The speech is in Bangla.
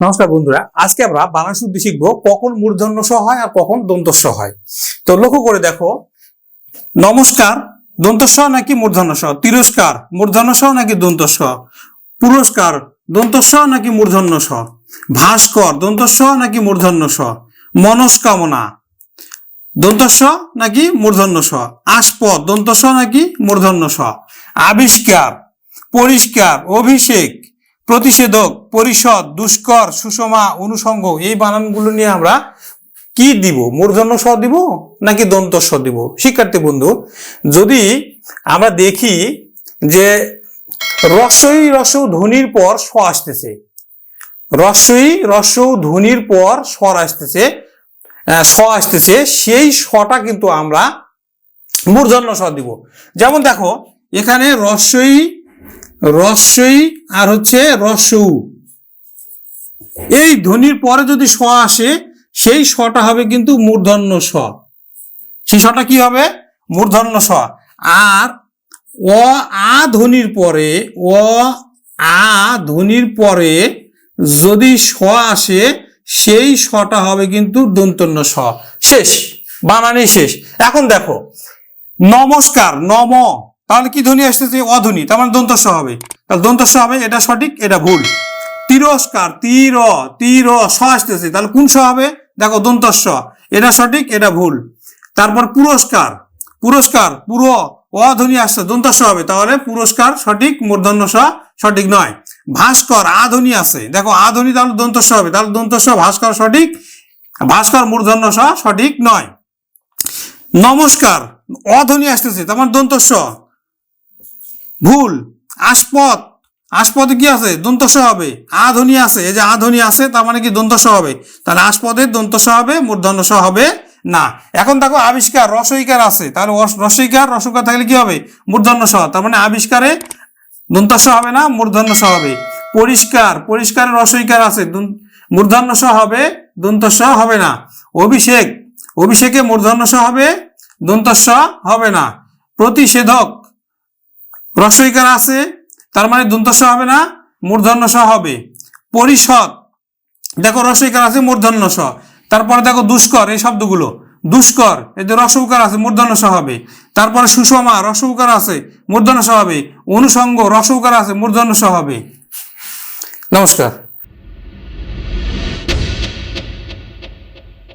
নমস্কার বন্ধুরা, আজকে আমরা বানান শুদ্ধি শিখব কখন মূর্ধন্য স হয় আর কখন দন্ত স হয়। তো লক্ষ্য করে দেখো, নমস্কার, দন্ত স নাকি মূর্ধন্য স তিরস্কার মূর্ধন্য স নাকি দন্ত স পুরস্কার, দন্ত স নাকি মূর্ধন্য স ভাস্কর, দন্ত স নাকি মূর্ধন্য স মনস্কামনা, দন্ত স নাকি মূর্ধন্য স আস্পদ, দন্ত স নাকি মূর্ধন্য স আবিষ্কার, পরিষ্কার, অভিষেক প্রতিষেধক, পরিষদ, দুষ্কর, সুষমা, অনুষঙ্গ, এই বানানগুলো নিয়ে আমরা কি দিব? মূর্ধন্য স দিব নাকি দন্ত স দিব? শিক্ষার্থী বন্ধু, যদি আমরা দেখি যে রসই রসৌ ধ্বনির পর স আসতেছে। রসই রসৌ ধ্বনির পর স্বর আসতেছে স আসতেছে, সেই সটা কিন্তু আমরা মূর্ধন্য স দিব। যেমন দেখো, এখানে রসই রস্যই আর হচ্ছে রস্যউ। এই ধ্বনির পরে যদি স আসে, সেই সটা হবে কিন্তু মূর্ধন্য স সেই সটা কি হবে? মূর্ধন্য স আর অ আ ধ্বনির পরে, অ আ ধ্বনির পরে যদি স আসে, সেই সটা হবে কিন্তু দন্তন্য স শেষ। বানানি শেষ। এখন দেখো, নমস্কার, নম। তাহলে কি ধ্বনি আসতেছে অধ্বনি? তার মানে দন্তস্ব হবে। তাহলে দন্তস্ব হবে, এটা সঠিক, এটা ভুল। তিরস্কার, তীর তীর স আসতেছে। তাহলে কোন স হবে? দেখো দন্তস্ব এটা সঠিক, এটা ভুল। তারপর পুরস্কার। পুরস্কার, পুরো, অধ্বনি আসছে দন্তস্ব হবে। তাহলে পুরস্কার সঠিক মূর্ধন্য স সঠিক নয়। ভাস্কর, আধ্বনি আছে। দেখো, আধ্বনি তাহলে দন্তস্ব হবে। তাহলে দন্তস্ব ভাস্কর সঠিক, ভাস্কর মূর্ধন্য স সঠিক নয়। নমস্কার, অধ্বনি আসতেছে তোমার দন্তস্ব ভুল আস্পদ আস্পদে কি আছে? দন্তস্ব হবে। আধ্বনি আছে। এই যে আধ্বনি আছে, তার মানে কি দন্তস্ব হবে? তাহলে আস্পদের দন্তস্ব হবে মূর্ধন্য স হবে না। এখন দেখো, আবিষ্কার, রসইকার আছে। তাহলে রস- রসইকার রসইকার থাকলে কি হবে? মূর্ধন্য স তার মানে আবিষ্কারে দন্তস্ব হবে না মূর্ধন্য স হবে। পরিষ্কার, পরিষ্কারে রসইকার আছে। মূর্ধন্য স হবে, দন্তস্ব হবে না। অভিষেক, অভিষেকে মূর্ধন্য স হবে, দন্তস্ব হবে না। প্রতিষেধক রসইকার আছে, তার মানে দন্তস্ব হবে না, মূর্ধন্য স হবে। পরিষদ, দেখো রসইকার আছে, মূর্ধন্য স তারপরে দেখো দুষ্কর, এই শব্দগুলো। দুষ্কর, এই যে রসউকার আছে, মূর্ধন্য স হবে। তারপরে সুষমা, রসউকার আছে, মূর্ধন্য স হবে। অনুষঙ্গ, রসউকার আছে, মূর্ধন্য স হবে। নমস্কার।